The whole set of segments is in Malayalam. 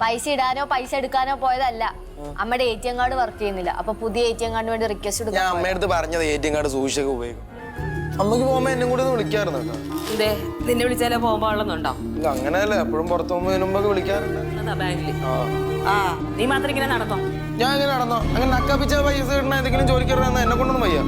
പൈസ ഇടാനോ പൈസ എടുക്കാനോ പോയതല്ല. അമ്മയുടെ A T M card work ചെയ്യുന്നില്ല. അപ്പൊ പുതിയ എ ടി എം കാർഡിന് വേണ്ടി റിക്വസ്റ്റ് ഞാൻ എടുക്കാൻ അമ്മയടുത്ത് പറഞ്ഞത് എ ടി എം കാർഡ് സൂക്ഷിച്ചൊക്കെ ഉപയോഗിക്കും. അമ്മയ്ക്ക് പോകുമ്പോ എന്നെ കൂടി ഒന്ന് വിളിക്കാറുണ്ട് കേട്ടോ. എന്തേ? നിന്നെ വിളിച്ചാലേ പോകുമ്പോഴുണ്ടോ പാടുന്നുണ്ടോ ഇല്ല അങ്ങനെയല്ല. എപ്പോഴും പുറത്തു പോകുമ്പോ മുമ്പൊക്കെ വിളിക്കാറുണ്ട്. ബാങ്കിൽ. ആ. ആ നീ മാത്രം ഇങ്ങനെ നടന്നോ? ഞാൻ എങ്ങനെ നടന്നോ? അങ്ങനെ നക്കാപ്പിച്ച പൈസ കിട്ടണ എന്തെങ്കിലും ജോലിക്കാരനാ എന്നെ കൊണ്ടൊന്നും വയ്യ.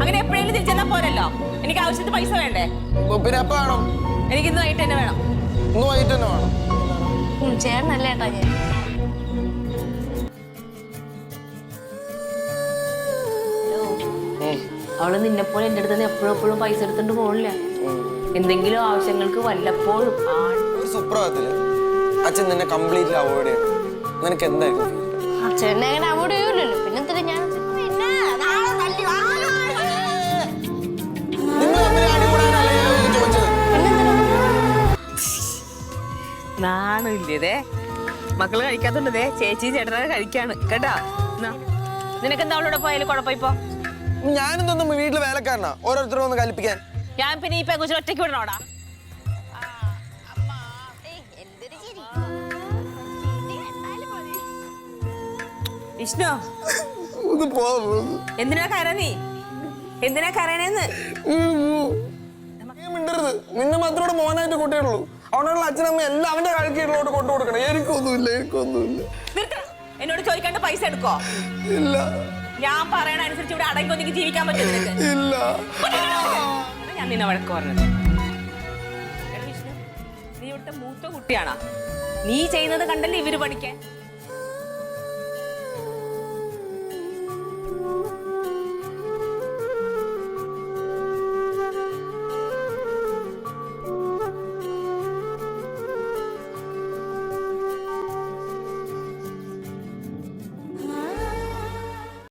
അങ്ങനെ എപ്പോഴെങ്കിലും തിരിച്ചെന്നാ പോരല്ലോ? എനിക്ക് ആവശ്യത്തിന് പൈസ വേണ്ടേ? ഓ, പിന്നെ എപ്പോ വേണം? എനിക്ക് ഇന്ന് വൈകിട്ട് തന്നെ വേണം. ഇന്ന് വൈകിട്ട് തന്നെ വേണം. ചേർന്നല്ലേട്ടാ ഞാൻ. അവൾ നിന്നെ പോലെ എന്റെ അടുത്ത് എപ്പോഴും എപ്പോഴും പൈസ എടുത്തോണ്ട് പോകില്ല എന്തെങ്കിലും ആവശ്യങ്ങൾക്ക് വല്ലപ്പോഴും ആ ഒരു സുപ്രഭാതത്തിൽ അച്ഛൻ നിന്നെ കംപ്ലീറ്റ്ലി അവോയ്ഡ് ചെയ്യും നിനക്ക് എന്തായിരിക്കും feel? ചേട്ടനെ അങ്ങനെ അവിടെ ചെയ്യൂലല്ലോ. പിന്നെ എന്തിനാ ഞാൻ പിന്നെ നാളെ തല്ലി വാ. നിങ്ങൾ തമ്മിൽ അടികൂടാനല്ലേ ഞാൻ ചോദിച്ചത്. നാണില്ലേ മക്കൾ കഴിക്കാത്തോണ്ട് ദേ ചേച്ചിയും ചേട്ടനൊക്കെ കഴിക്കാണ്. കേട്ടാ? നിനക്ക് എന്താ അവളോട് പോയാലും കുഴപ്പം ഇപ്പൊ ഞാനെന്തൊന്നും വീട്ടിലെ വേലക്കാരനാ? ഓരോരുത്തരും ഒന്ന് കൽപ്പിക്കാൻ. ഞാൻ പിന്നെ ഈ പെങ്കുച്ചിനെ ഒറ്റയ്ക്ക് വിടണോടാ? വിഷ്ണു ഒന്ന് പോ. എന്തിനാ കരനീ എന്തിനാ കരയണേന്ന്? നീ മിണ്ടരുത്. നിന്നെ മാത്രം ഇവിടെ മോനായിട്ട് കൂട്ടിയുള്ളൂ അവനുള്ള അച്ഛനമ്മ എല്ലാം അവന്റെ കഴുക്കിയിലോട്ട് കൊണ്ടു കൊടുക്കണം എനിക്കൊന്നുമില്ല എനിക്കൊന്നുമില്ല. എന്നോട് ചോദിക്കാണ്ട് പൈസ എടുക്കോ? ഇല്ല. ഞാൻ പറയണ അനുസരിച്ച് ഇവിടെ അടങ്ങി ഒതുങ്ങി ജീവിക്കാൻ പറ്റും നിനക്ക്? ഇല്ല. ഞാൻ നിന്നെ വഴക്ക് പറഞ്ഞത്. എടാ വിഷ്ണു, നീ ഇവിടുത്തെ മൂത്ത കുട്ടിയാണോ? നീ ചെയ്യുന്നത് കണ്ടല്ലേ ഇവർ പഠിക്കാൻ?